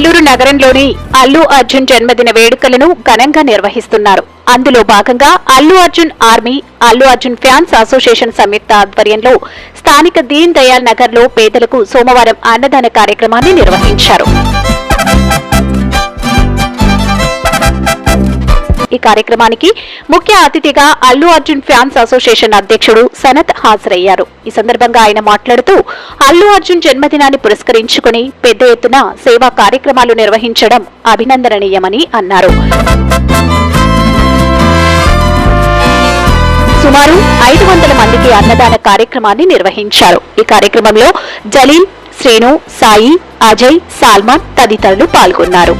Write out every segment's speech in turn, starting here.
నెల్లూరు నగరంలోని అల్లు అర్జున్ జన్మదిన వేడుకలను ఘనంగా నిర్వహిస్తున్నారు. అందులో భాగంగా Allu Arjun army Allu Arjun fans association సంయుక్త ఆధ్వర్యంలో స్థానిక దీన్ దయాల్ నగర్లో పేదలకు సోమవారం అన్నదాన కార్యక్రమాన్ని నిర్వహించారు. కార్యక్రమానికి ముఖ్య అతిథిగా అల్లు అర్జున్ ఫ్యాన్స్ అసోసియేషన్ అధ్యక్షుడు సనత్ హాజరయ్యారు. ఈ సందర్భంగా ఆయన మాట్లాడుతూ అల్లు అర్జున్ జన్మదినాన్ని పురస్కరించుకుని పెద్ద ఎత్తున సేవా కార్యక్రమాలు నిర్వహించడం అభినందనీయమని అన్నారు. సుమారు ఐదు వందల మందికి అన్నదాన కార్యక్రమాన్ని నిర్వహించారు. ఈ కార్యక్రమంలో జలీల్ శ్రీను సాయి అజయ్ సాల్మాన్ తదితరులు పాల్గొన్నారు.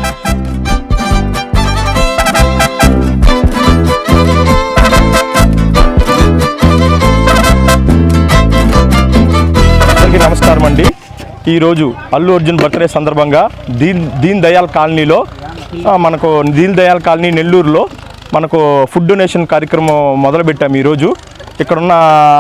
ఈరోజు అల్లు అర్జున్ బర్త్డే సందర్భంగా దీన్ దీన్ దయాల్ కాలనీలో మనకు దీన్ దయాల్ కాలనీ నెల్లూరులో మనకు ఫుడ్ డొనేషన్ కార్యక్రమం మొదలుపెట్టాము ఈరోజు ఇక్కడ ఉన్న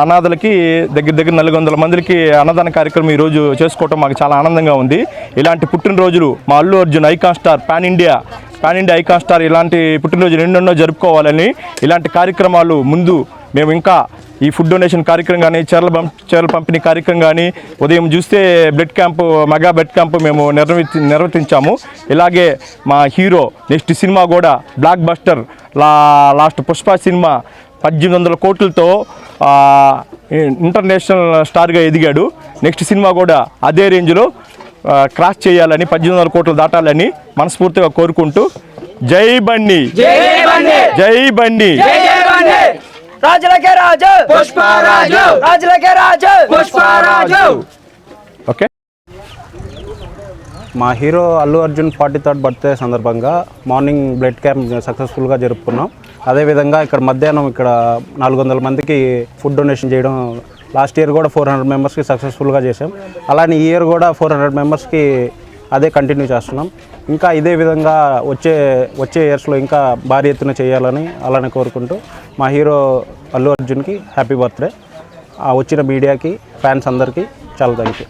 అనాథలకి దగ్గర దగ్గర నాలుగు వందల మందికి అన్నదాన కార్యక్రమం ఈరోజు చేసుకోవటం మాకు చాలా ఆనందంగా ఉంది. ఇలాంటి పుట్టినరోజులు మా Allu Arjun icon star pan India pan India icon star ఇలాంటి పుట్టినరోజు ఎన్నెన్నో జరుపుకోవాలని ఇలాంటి కార్యక్రమాలు ముందు మేము ఇంకా ఈ ఫుడ్ డొనేషన్ కార్యక్రమం కానీ చీరల చీరల పంపిణీ కార్యక్రమం కానీ ఉదయం చూస్తే blood camp mega blood camp మేము నిర్వహి నిర్వర్తించాము ఇలాగే మా హీరో నెక్స్ట్ సినిమా కూడా బ్లాక్ బస్టర్ లా లాస్ట్ పుష్ప సినిమా పద్దెనిమిది వందల కోట్లతో ఇంటర్నేషనల్ స్టార్గా ఎదిగాడు. నెక్స్ట్ సినిమా కూడా అదే రేంజ్లో క్రాస్ చేయాలని పద్దెనిమిది వందల కోట్లు దాటాలని మనస్ఫూర్తిగా కోరుకుంటూ జై బండి! జై బండి! రాజులకే రాజు. పుష్పరాజు. రాజులకే రాజు. పుష్పరాజు. ఓకే. మా hero Allu Arjun forty third birthday సందర్భంగా మార్నింగ్ బ్లడ్ క్యాంప్ సక్సెస్ఫుల్గా జరుపుకున్నాం. అదేవిధంగా ఇక్కడ మధ్యాహ్నం ఇక్కడ నాలుగు వందల మందికి ఫుడ్ డొనేషన్ చేయడం లాస్ట్ ఇయర్ కూడా ఫోర్ హండ్రెడ్ మెంబర్స్కి సక్సెస్ఫుల్గా చేసాం అలానే ఈ ఇయర్ కూడా ఫోర్ హండ్రెడ్ మెంబర్స్కి అదే కంటిన్యూ చేస్తున్నాం. ఇంకా ఇదే విధంగా వచ్చే వచ్చే ఇయర్స్లో ఇంకా భారీ ఎత్తున చేయాలని అలానే కోరుకుంటూ మా హీరో అల్లు అర్జున్కి హ్యాపీ బర్త్డే. వచ్చిన మీడియాకి ఫ్యాన్స్ అందరికీ చాలా థ్యాంక్ యూ